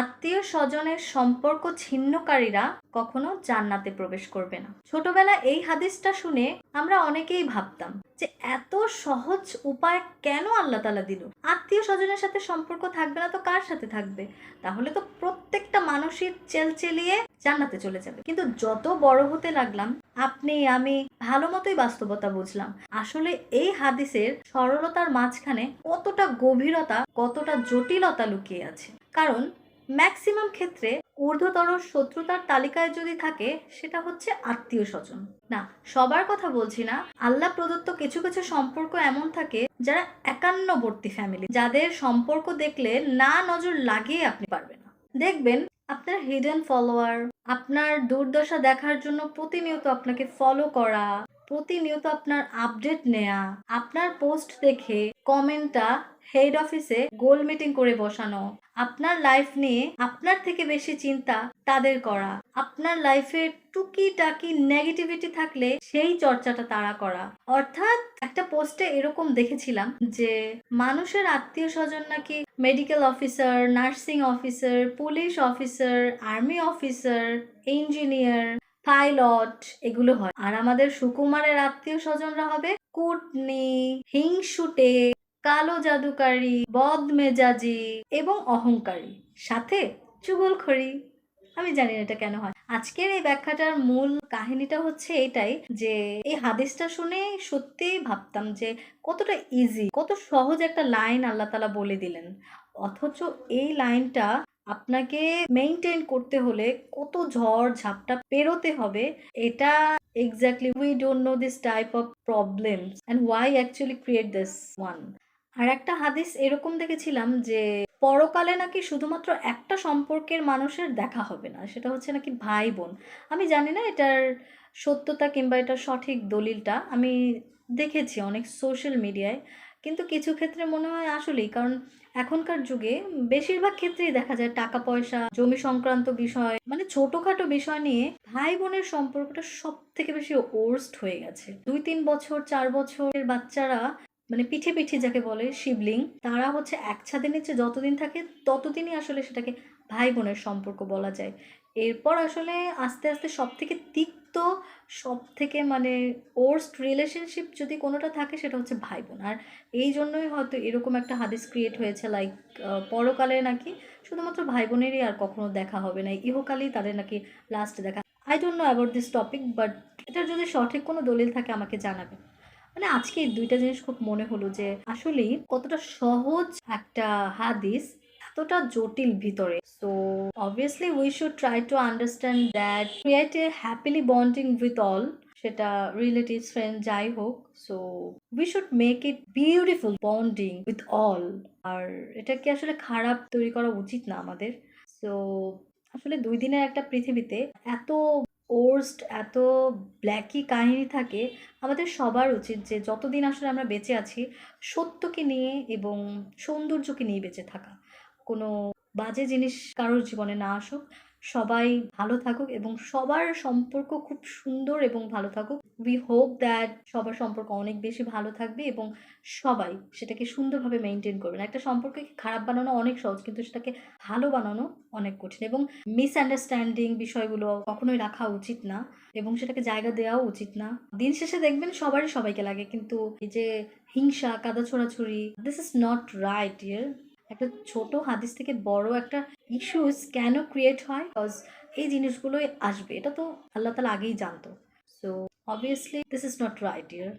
আত্মীয় স্বজনের সম্পর্ক ছিন্নকারীরা কখনো জান্নাতে প্রবেশ করবে না। ছোটবেলায় এই হাদিসটা শুনে আমরা অনেকেই ভাবতাম যে এত সহজ উপায় কেন আল্লাহ তালা দিল? আত্মীয় স্বজনের সাথে সম্পর্ক থাকবে না তো কার সাথে থাকবে? তাহলে তো প্রত্যেকটা মানুষই চেলচেলিয়ে জান্নাতে চলে যাবে। কিন্তু যত বড় হতে লাগলাম, আপনি, আমি ভালো মতোই বাস্তবতা বুঝলাম। আসলে এই হাদিসের সরলতার মাঝখানে কতটা গভীরতা, কতটা জটিলতা লুকিয়ে আছে। কারণ ম্যাক্সিমাম ক্ষেত্রে ঊর্ধ্বতর শত্রুতার তালিকায় যদি থাকে, সেটা হচ্ছে আত্মীয় স্বজন। না, সবার কথা বলছি না। আল্লাহ প্রদত্ত কিছু কিছু সম্পর্ক এমন থাকে যারা একান্নবর্তী ফ্যামিলি যাদের সম্পর্ক দেখলে না নজর লাগিয়ে আপনি পারবেন না। দেখবেন, আপনার হিডেন ফলোয়ার আপনার দুর্দশা দেখার জন্য প্রতিনিয়ত আপনাকে ফলো করা প্রতিনিয়ত আপনার আপডেট নেয়া, আপনার পোস্ট দেখে কমেন্টটা হেড অফিসে গোল মিটিং করে বসানো, আপনার লাইফ নিয়ে আপনার থেকে বেশি চিন্তা তাদের করা, আপনার লাইফে টুকি টাকি নেগেটিভিটি থাকলে সেই চর্চাটা তারা করা। অর্থাৎ একটা পোস্টে এরকম দেখেছিলাম যে মানুষের আত্মীয় স্বজন নাকি medical officer nursing officer police officer army officer engineer pilot, এগুলো হয়। আর আমাদের সুকুমারের আত্মীয় স্বজনরা হবে কুটনি, হিংসুটে, কালো জাদুকারী, বদমেজাজি এবং অহংকারী। সাথে চুগলখড়ি। আমি জানি এটা কেন হয়। আজকের এই ব্যাখ্যাটার মূল কাহিনীটা হচ্ছে এটাই যে, এই হাদিসটা শুনে সত্যিই ভাবতাম যে, কতটা ইজি কত সহজ একটা লাইন আল্লাহ তালা বলে দিলেন। অথচ এই লাইনটা আপনাকে মেনটেন করতে হলে কত ঝড় ঝাপটা পেরোতে হবে, এটা exactly we don't know this type of problems and why actually create this one আর একটা হাদিস এরকম দেখেছিলাম যে পরকালে নাকি শুধুমাত্র একটা সম্পর্কের মানুষের দেখা হবে না, সেটা হচ্ছে নাকি ভাই বোন। আমি জানি না এটার সত্যতা কিংবা এটার সঠিক দলিলটা, আমি দেখেছি অনেক সোশ্যাল মিডিয়ায় কিন্তু কিছু ক্ষেত্রে মনে হয় আসলেই, কারণ এখনকার যুগে বেশিরভাগ ক্ষেত্রেই দেখা যায় টাকা পয়সা জমি সংক্রান্ত বিষয় মানে ছোটখাটো বিষয় নিয়ে ভাই বোনের সম্পর্কটা সব থেকে বেশি ওর্স্ট হয়ে গেছে। দুই তিন বছর, চার বছরের বাচ্চারা মানে পিঠে পিঠে যাকে বলে শিবলিং, তারা হচ্ছে এক ছাদের নিচে যতদিন থাকে ততদিনই আসলে সেটাকে ভাই বোনের সম্পর্ক বলা যায়। এরপর আসলে আস্তে আস্তে সব থেকে তিক্ত সব থেকে মানে ওর্স্ট রিলেশনশিপ যদি কোনোটা থাকে সেটা হচ্ছে ভাই বোন আর এই জন্যই হয়তো এরকম একটা হাদিস ক্রিয়েট হয়েছে লাইক পরকালে নাকি শুধুমাত্র ভাই বোনেরই আর কখনো দেখা হবে না। ইহকালেই তাদের নাকি লাস্ট দেখা। I don't know about this topic but এটার যদি সঠিক কোনো দলিল থাকে আমাকে জানাবে মানে আজকে এই দুইটা জিনিস খুব মনে হলো যে আসলেই কতটা সহজ একটা হাদিস এতটা জটিল ভিতরে। So obviously we should try to understand that create a happily bonding with all সেটা রিলেটিভস ফ্রেন্ড যাই হোক। So we should make it beautiful bonding with all আর এটা কি আসলে খারাপ তৈরি করা উচিত না আমাদের। সো আসলে দুই দিনের একটা পৃথিবীতে এত ওর্স্ট এত ব্ল্যাকি কাহিনী থাকে, আমাদের সবার উচিত যে যতদিন আসলে আমরা বেঁচে আছি, সত্যকে নিয়ে এবং সৌন্দর্যকে নিয়ে বেঁচে থাকা। কোনো বাজে জিনিস কারোর জীবনে না আসুক। সবাই ভালো থাকুক এবং সবার সম্পর্ক খুব সুন্দর এবং ভালো থাকুক। উই হোপ দ্যাট সবার সম্পর্ক অনেক বেশি ভালো থাকবে এবং সবাই সেটাকে সুন্দরভাবে মেনটেন করবেন। একটা সম্পর্ককে খারাপ বানানো অনেক সহজ, কিন্তু সেটাকে ভালো বানানো অনেক কঠিন এবং মিসআন্ডারস্ট্যান্ডিং বিষয়গুলো কখনোই রাখা উচিত না এবং সেটাকে জায়গা দেওয়াও উচিত না। দিন শেষে দেখবেন সবারই সবাইকে লাগে, কিন্তু এই যে হিংসা, কাদা ছোড়াছুড়ি দিস ইজ নট রাইট ইয়ার একটা ছোট হাদিস থেকে বড় একটা ইস্যুস কেন ক্রিয়েট হয়? বিকজ এই জিনিসগুলোই আসবে। এটা তো আল্লাহ তালা আগেই জানতো। So obviously this is not right year